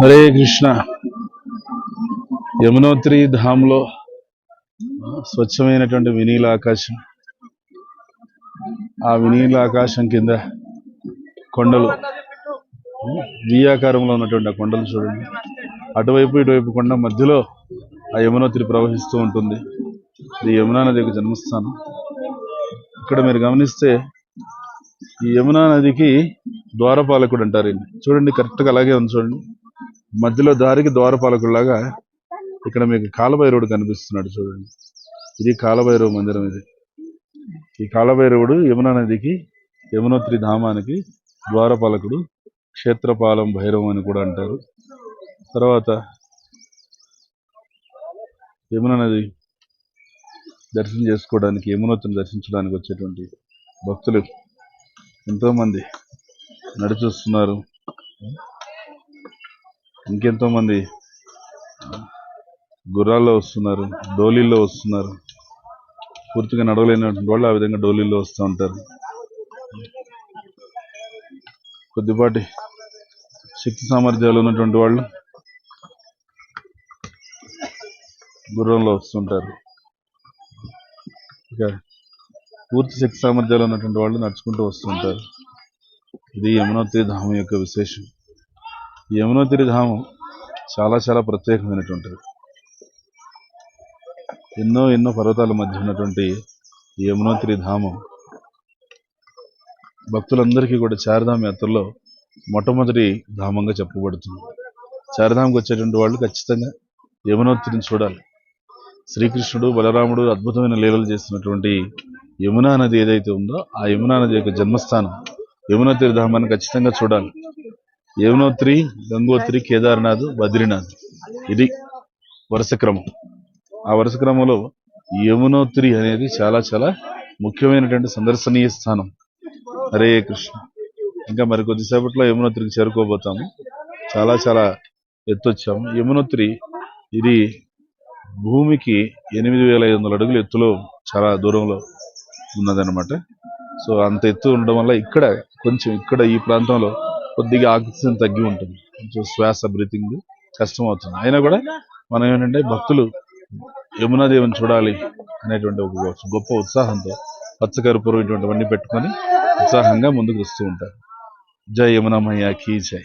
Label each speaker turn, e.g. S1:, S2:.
S1: హరే కృష్ణ. యమునోత్రి ధామ్లో స్వచ్ఛమైనటువంటి వినీల ఆకాశం. ఆ వినీల ఆకాశం కింద కొండలు. వి ఆకారంలో ఉన్నటువంటి ఆ కొండలు చూడండి. అటువైపు ఇటువైపు కొండ మధ్యలో ఆ యమునోత్రి ప్రవహిస్తూ ఉంటుంది. ఇది యమునా నదికి యొక్క జన్మస్థానం. ఇక్కడ మీరు గమనిస్తే ఈ యమునా నదికి ద్వారపాలకుడు అంటారు చూడండి కరెక్ట్గా అలాగే ఉంది చూడండి. మధ్యలో దారికి ద్వారపాలకులాగా ఇక్కడ మీకు కాలభైరవుడు కనిపిస్తున్నాడు చూడండి. ఇది కాలభైరవ మందిరం ఇది. ఈ కాలభైరవుడు యమునా నదికి యమునోత్రి ధామానికి ద్వారపాలకుడు క్షేత్రపాలం భైరవం అని కూడా అంటారు. తర్వాత యమునా నది దర్శనం చేసుకోవడానికి యమునోత్రిని దర్శించడానికి వచ్చేటువంటి భక్తులు ఎంతో మంది నడిచొస్తున్నారు. ఇంకెంతో మంది గుర్రాల్లో వస్తున్నారు డోలీల్లో వస్తున్నారు. పూర్తిగా నడవలేనటువంటి వాళ్ళు ఆ విధంగా డోలీల్లో వస్తూ ఉంటారు. కొద్దిపాటి శక్తి సామర్థ్యాలు ఉన్నటువంటి వాళ్ళు గుర్రంలో వస్తుంటారు ఇక పూర్తి శక్తి సామర్థ్యాలు ఉన్నటువంటి వాళ్ళు నడుచుకుంటూ వస్తుంటారు ఇది యమునోత్రి ధామం యొక్క విశేషం. యమునోత్రి ధామం చాలా చాలా ప్రత్యేకమైనటువంటిది. ఎన్నో ఎన్నో పర్వతాల మధ్య ఉన్నటువంటి యమునోతిరి యమునోత్రి ధామం భక్తులందరికీ కూడా చారిధామ యాత్రలో మొట్టమొదటి ధామంగా చెప్పబడుతుంది. చార్ధాంకి వచ్చేటువంటి వాళ్ళు ఖచ్చితంగా యమునోత్రిని చూడాలి. శ్రీకృష్ణుడు బలరాముడు అద్భుతమైన లీలలు చేస్తున్నటువంటి యమునా నది ఏదైతే ఉందో ఆ యమునా నది యొక్క జన్మస్థానం యమునోత్రి ధామాన్ని ఖచ్చితంగా చూడాలి. యమునోత్రి గంగోత్రి కేదార్నాథ్ బద్రీనాథ్. ఇది వరుస క్రమం ఆ వరుస క్రమంలో యమునోత్రి అనేది చాలా చాలా ముఖ్యమైనటువంటి సందర్శనీయ స్థానం. హరే కృష్ణ. ఇంకా మరి కొద్దిసేపట్లో యమునోత్రికి చేరుకోబోతాము. చాలా చాలా ఎత్తొచ్చాము. యమునోత్రి ఇది భూమికి ఎనిమిది వేల ఐదు వందల అడుగుల ఎత్తులో చాలా దూరంలో ఉన్నదన్నమాట. సో అంత ఎత్తు ఉండడం వల్ల ఇక్కడ కొంచెం ఇక్కడ ఈ ప్రాంతంలో కొద్దిగా ఆక్సిజన్ తగ్గి ఉంటుంది. కొంచెం శ్వాస బ్రీతింగ్ కష్టం అవుతుంది. అయినా కూడా మనం ఏంటంటే భక్తులు యమునాదేవిని చూడాలి అనేటువంటి ఒక గొప్ప ఉత్సాహంతో పచ్చకర్పూరం ఇటువంటివన్నీ పెట్టుకొని ఉత్సాహంగా ముందుకు వస్తూ ఉంటారు. జై యమునమయ్య కీ జై.